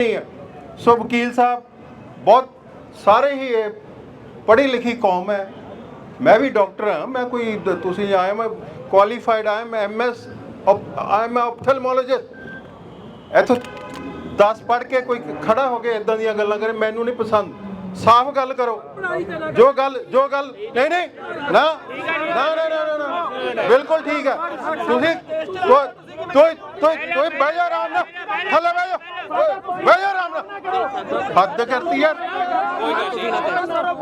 ਨਹੀਂ ਹੈ। ਸੋ ਵਕੀਲ ਸਾਹਿਬ, ਬਹੁਤ ਸਾਰੇ ਹੀ ਇਹ ਪੜ੍ਹੀ ਲਿਖੀ ਕੌਮ ਹੈ। ਮੈਂ ਵੀ ਡਾਕਟਰ ਹਾਂ, ਮੈਂ ਕੋਈ ਤੁਸੀਂ ਆਏ ਮੈਂ ਕੁਆਲੀਫਾਈਡ ਆਇਆ, ਮੈਂ ਐਮਐਸ ਆਈ ਐਮ ਆਪਥਲਮੋਲੋਜਿਸਟ ਇੱਥੋਂ 10 ਪੜ੍ਹ ਕੇ ਕੋਈ ਖੜਾ ਹੋ ਕੇ ਇਦਾਂ ਦੀਆਂ ਗੱਲਾਂ ਕਰੇ, ਮੈਨੂੰ ਨਹੀਂ ਪਸੰਦ। ਸਾਫ਼ ਗੱਲ ਕਰੋ। ਜੋ ਗੱਲ ਜੋ ਗੱਲ ਨਹੀਂ ਨਹੀਂ ਨਾ ਨਾ ਨਾ ਨਾ ਨਾ, ਬਿਲਕੁਲ ਠੀਕ ਹੈ। ਤੁਸੀਂ ਤੋ ਤੋ ਕੋਈ ਬਹਿ ਜਾ ਆਰਾਮ ਨਾਲ। ਥੱਲੇ ਬਹਿ ਜਾ। ਬਹਿ ਜਾ ਆਰਾਮ ਨਾਲ। ਹੱਦ ਕਰਤੀ ਯਾਰ।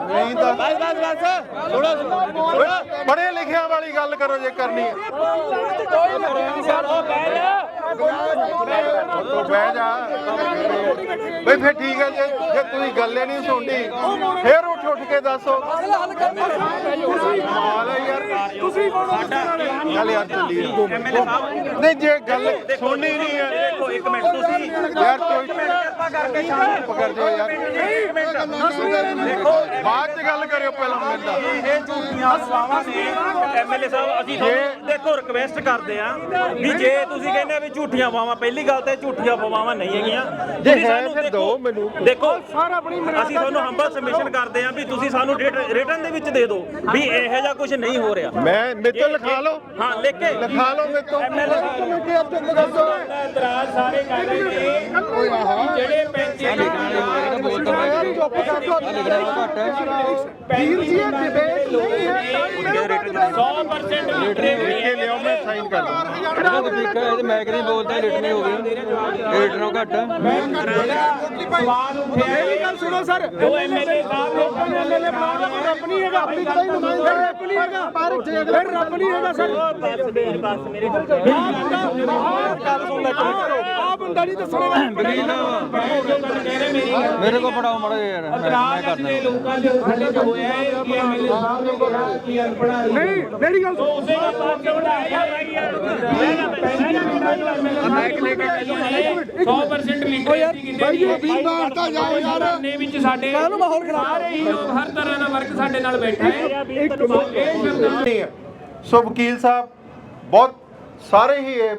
ਨਹੀਂ ਤਾਂ ਬਸ ਬਸ ਬਸ ਥੋੜਾ ਪੜ੍ਹੇ ਲਿਖਿਆਂ ਵਾਲੀ ਗੱਲ ਕਰੋ ਜੇ ਕਰਨੀ ਹੈ। ਤੋ ਬਹਿ ਜਾ। ਬਈ ਫਿਰ ਠੀਕ ਹੈ ਜੇ ਜੇ ਤੁਸੀਂ ਗੱਲੇ ਨਹੀਂ ਸੁਣਦੀ ਫਿਰ ਉੱਠ ਉੱਠ ਕੇ ਦੱਸੋ। ਕਮਾਲ ਹੈ ਯਾਰ। ਤੁਸੀਂ ਕੌਣ ਚੱਲ ਯਾਰ ਚੱਲੀਏ ਨਹੀਂ ਜੇ ਗੱਲ ਸੁਣਨੀ ਨਹੀਂ ਹੈ। ਦੇਖੋ ਇੱਕ ਮਿੰਟ ਤੁਸੀਂ ਯਾਰ ਕੋਈ ਕਿਰਪਾ ਕਰਕੇ ਸ਼ਾਂਤ ਪਕੜ ਜਾਓ ਯਾਰ। ਦੇਖੋ ਬਾਅਦ ਚ ਗੱਲ ਕਰਿਓ ਪਹਿਲਾਂ ਨਾਲ ਇਹ ਝੂਠੀਆਂ ਅਫਵਾਹਾਂ ਨੇ। ਐਮਐਲਏ ਸਾਹਿਬ ਅਸੀਂ ਤੁਹਾਨੂੰ ਦੇਖੋ ਰਿਕਵੈਸਟ ਕਰਦੇ ਆ ਵੀ ਜੇ ਤੁਸੀਂ ਕਹਿੰਦੇ ਆ ਵੀ ਝੂਠੀਆਂ ਅਫਵਾਹਾਂ ਪਹਿਲੀ ਗੱਲ ਤਾਂ ਝੂਠੀਆਂ ਅਫਵਾਹਾਂ ਨਹੀਂ ਹੈਗੀਆਂ। ਜੇ ਸਾਨੂੰ ਫਿਰ ਦੇਖੋ-। ਦੇਖੋ ਅਸੀਂ ਤੁਹਾਨੂੰ ਹੰਬਲ ਸਬਮਿਸ਼ਨ ਕਰਦੇ ਆ ਵੀ ਤੁਸੀਂ ਸਾਨੂੰ ਰਿਟਰਨ ਦੇ ਵਿੱਚ ਦੇ ਦਿਓ ਵੀ ਇਹੋ ਜਿਹਾ ਕੁਝ ਨਹੀਂ ਹੋ ਰਿਹਾ। ਮੈਂ ਮੇਰੇ ਤੋਂ ਲਿਖਾ ਲਓ। ਹਾਂ ਲਿਖ ਕੇ ਲਿਖਾ ਲਓ ਮੇਰੇ ਤੋਂ। ਕਮੇਟੀ ਹੱਥ ਤੇ ਦੱਸੋ ਇਤਰਾਜ਼ ਸਾਰੇ ਕਰ ਰਹੇ ਨੇ। ਓਏ ਆਹ। ਜਿਹੜੇ ਪੈਂਚੇ ਵੀਰ ਜੀ ਇਹ ਡਿਬੇਟ ਨਹੀਂ ਹੈ 100% ਲੀਟਰੇ ਲਿਖ ਸਾਈਨ ਕਰ ਦੂੰ ਮੈਂ ਕਦੀ ਬੋਲਦਾ ਲਿਟਨੇ ਹੋ ਗਏ। ਲੀਟਰੋਂ ਘੱਟ। ਸਵਾਲ ਉੱਠਿਆ ਇਹ ਗੱਲ ਸੁਣੋ ਸਰ। ਜੋ ਐਮਐਲਏ ਸਾਹਿਬ ਨੇ ਐਮਐਲਏ ਬਣਾਉਣ ਦਾ ਰੱਬ ਨਹੀਂ ਹੈਗਾ ਆਪਣੀ ਕਦਾਈ ਨੁਮਾਇੰਦਾ ਰੱਬ ਨਹੀਂ ਹੈਗਾ। ਪਰ ਜੇ ਫਿਰ ਰੱਬ ਨਹੀਂ ਹੈਗਾ ਸਰ। ਬਸ ਮੇਰੇ ਪਾਸ ਮੇਰੇ ਕੋਲ ਆ ਬੰਦਾ ਨਹੀਂ ਦੱਸਣਾ। ਮੇਰੇ ਕੋਲ ਫੜਾਓ ਮੜਾ ਯਾਰ ਮੈਂ- ਜਿਹੜੇ ਲੋਕਾਂ ਦੇ ਸਾਡੇ ਚ ਹੋਇਆ ਹੈ ਕਿ ਐਮਐਲਏ ਸਾਹਿਬ ਨੇ ਕਿਹਾ ਕਿ ਅਨਪੜਾ ਨਹੀਂ ਮੇਰੀ ਗੱਲ ਸੁਣੋ। ਉਸੇ ਦਾ ਪਾਸ ਵਧਾਇਆ ਮਾਈਕ ਲੈ ਕੇ 100% ਲੀਟਰੇ ਦੀ ਕਿੰਨੇ ਦੀ ਬਾਹਰ ਜਾਓ ਯਾਰ। ਨੇ ਵਿੱਚ ਸਾਡੇ ਕਾਹਨੂੰ ਮਾਹੌਲ ਖਰਾਬ ਸਾਰੇ ਹੀ ਲੋਕ ਹਰ ਤਰ੍ਹਾਂ ਦਾ ਵਰਕ ਸਾਡੇ ਨਾਲ ਬੈਠਾ ਹੈ। ਹੈ। ਸੋ ਵਕੀਲ ਸਾਹਿਬ ਬਹੁਤ ਸਾਰੇ ਹੀ ਇਹ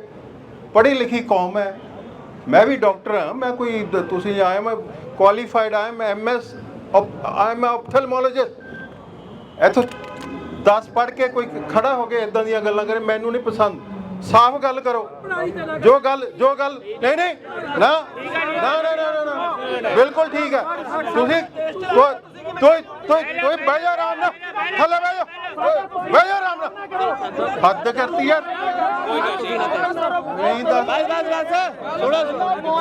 ਪੜ੍ਹੀ ਲਿਖੀ ਕੌਮ ਹੈ। ਮੈਂ ਵੀ ਡਾਕਟਰ ਹਾਂ ਮੈਂ ਕੋਈ ਦ- ਤੁਸੀਂ ਆਏ ਮੈਂ ਕੁਆਲੀਫਾਈਡ ਆਇਆ ਮੈਂ ਐਮਐਸ ਆਈ ਐਮ ਆਪਥਲਮੋਲੋਜਿਸਟ ਇੱਥੋਂ 10 ਪੜ੍ਹ ਕੇ ਕੋਈ ਖੜਾ ਹੋ ਕੇ ਇਦਾਂ ਦੀਆਂ ਗੱਲਾਂ ਕਰੇ ਮੈਨੂੰ ਨਹੀਂ ਪਸੰਦ। ਸਾਫ਼ ਗੱਲ ਕਰੋ। ਜੋ ਗੱਲ ਜੋ ਗੱਲ ਨਹੀਂ ਨਹੀਂ ਨਾ ਨਾ ਨਾ ਨਾ ਨਾ, ਨਾ। ਬਿਲਕੁਲ ਠੀਕ ਹੈ। ਤੁਸੀਂ ਤੋ ਤੋ ਤੋ ਬਹਿ ਜਾ ਆਰਾਮ ਨਾਲ। ਥੱਲੇ ਬਹਿ ਜਾ। ਬਹਿ ਜਾ ਆਰਾਮ ਨਾਲ। ਹੱਦ ਕਰਤੀ ਯਾਰ। ਨਹੀਂ ਤਾਂ ਬਸ ਬਸ ਬਸ।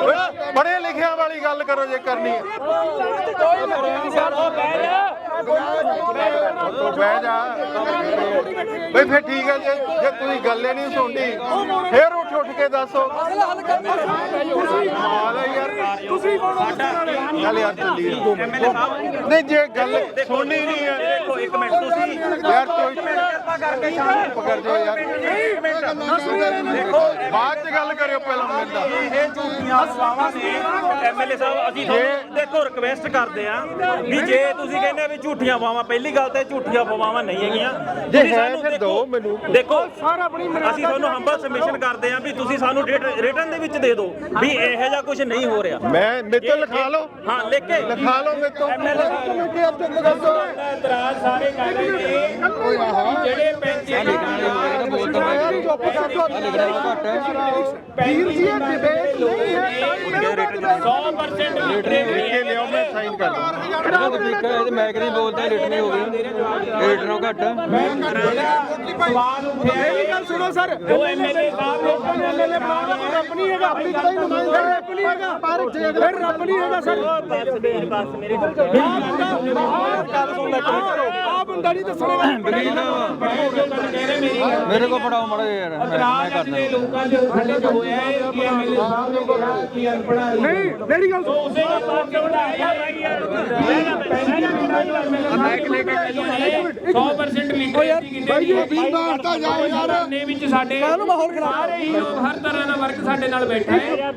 ਥੋੜਾ ਪੜ੍ਹੇ ਲਿਖਿਆਂ ਵਾਲੀ ਗੱਲ ਕਰੋ ਜੇ ਕਰਨੀ ਹੈ। ਤੋ ਬਹਿ ਜਾ। ਬਈ ਫਿਰ ਠੀਕ ਹੈ ਜੇ ਜੇ ਤੁਸੀਂ ਗੱਲੇ ਨਹੀਂ ਸੁਣਦੀ ਫਿਰ ਉੱਠ ਉੱਠ ਕੇ ਦੱਸੋ। ਕਮਾਲ ਹੈ ਯਾਰ। ਤੁਸੀਂ ਕੌਣ ਚੱਲ ਯਾਰ ਚੱਲੀਏ ਨਹੀਂ ਜੇ ਗੱਲ ਸੁਣਨੀ ਨਹੀਂ ਹੈ। ਦੇਖੋ ਇੱਕ ਮਿੰਟ ਤੁਸੀਂ ਯਾਰ ਕੋਈ ਕਿਰਪਾ ਕਰਕੇ ਸ਼ਾਂਤ ਪਕੜ ਜਾਓ ਯਾਰ। ਦੇਖੋ ਬਾਅਦ ਚ ਗੱਲ ਕਰਿਓ ਪਹਿਲਾਂ ਮੇਰੇ ਨਾਲ। ਇਹ ਝੂਠੀਆਂ ਅਫਵਾਹਾਂ ਨੇ ਐਮਐਲਏ ਸਾਹਿਬ ਅਸੀਂ ਤੁਹਾਨੂੰ ਦੇਖੋ ਰਿਕਵੈਸਟ ਕਰਦੇ ਆ ਵੀ ਜੇ ਤੁਸੀਂ ਕਹਿੰਦੇ ਵੀ ਝੂਠੀਆਂ ਅਫਵਾਹਾਂ ਪਹਿਲੀ ਗੱਲ ਤਾਂ ਝੂਠੀਆਂ ਅਫਵਾਹਾਂ ਨਹੀਂ ਹੈਗੀਆਂ। ਜੇ ਹੈ ਫਿਰ ਦਿਓ ਮੈਨੂੰ। ਦੇਖੋ ਅਸੀਂ ਤੁਹਾਨੂੰ ਹੰਬਲ ਸਬਮਿਸ਼ਨ ਕਰਦੇ ਆ ਵੀ ਤੁਸੀਂ ਸਾਨੂੰ ਰਿਟਰਨ ਦੇ ਵਿੱਚ ਦੇ ਦਿਓ ਵੀ ਇਹੋ ਜਿਹਾ ਕੁਝ ਨਹੀਂ ਹੋ ਰਿਹਾ। ਮੈਂ ਮੇਰੇ ਤੋਂ ਲਿਖਾ ਲਓ। ਹਾਂ ਲਿਖ ਕੇ। ਲਿਖਾ ਲਓ ਮੇਰੇ ਤੋਂ। ਕਮੇਟੀ ਹੱਥ ਤੇ ਦੱਸੋ ਇਤਰਾਜ਼ ਸਾਰੇ ਕਰ ਰਹੇ ਨੇ। ਓਏ ਆਹ ਜਿਹੜੇ ਪੈਂਚੇ ਵੀਰ ਜੀ ਇਹ ਡਿਬੇਟ ਨਹੀਂ ਹੈ। 100% ਲੀਟਰੇ ਲਿਖ ਕੇ ਲਿਆਓ ਮੈਂ ਸਾਈਨ ਕਰ ਦੂੰ ਮੈਂ ਕਦੀ ਬੋਲਦਾ ਲਿਟਨੇ ਹੋ ਗਏ ਲੀਟਰੋਂ ਘੱਟ। ਸਵਾਲ ਉੱਠਿਆ ਇਹ ਗੱਲ ਸੁਣੋ ਸਰ ਜੋ ਐਮਐਲਏ ਸਾਹਿਬ ਨੇ ਐਮਐਲਏ ਬਣਾਉਣ ਦਾ ਰੱਬ ਨਹੀਂ ਹੈਗਾ ਆਪਣੀ ਨੁਮਾਇੰਦਾ ਰੱਬ ਨਹੀਂ ਹੈਗਾ। ਪਰ ਜੇ ਫਿਰ ਰੱਬ ਨਹੀਂ ਹੈਗਾ ਸਰ। ਬਸ ਮੇਰੇ ਕੋਲ ਨਹੀਂ ਦੱਸਣਾ। ਮੇਰੇ ਕੋਲ ਫੜਾਓ ਮੜਾ ਯਾਰ ਮੈਂ- ਕਰਦਾ। ਲੋਕਾਂ ਦੇ ਸਾਡੇ ਚ ਹੋਇਆ ਹੈ ਕਿ ਐਮਐਲਏ ਸਾਹਿਬ ਨੇ ਕਿਹਾ ਕਿ ਅਨਪੜਾ ਨਹੀਂ ਮੇਰੀ ਗੱਲ ਸੁਣੋ। ਉਸੇ ਦਾ ਪਾਸ ਵਧਾਇਆ ਮਾਈਕ ਲੈ ਕੇ 100% ਲੀਟਰੇ ਦੀ ਕਿੰਨੇ ਦੀ ਬਾਹਰ ਜਾਓ ਯਾਰ। ਨੇ ਵਿੱਚ ਸਾਡੇ ਕਾਹਨੂੰ ਮਾਹੌਲ ਖਰਾਬ। ਸਾਰੇ ਹੀ ਲੋਕ ਹਰ ਤਰ੍ਹਾਂ ਦਾ ਵਰਕ ਸਾਡੇ ਨਾਲ ਬੈਠਾ ਹੈ।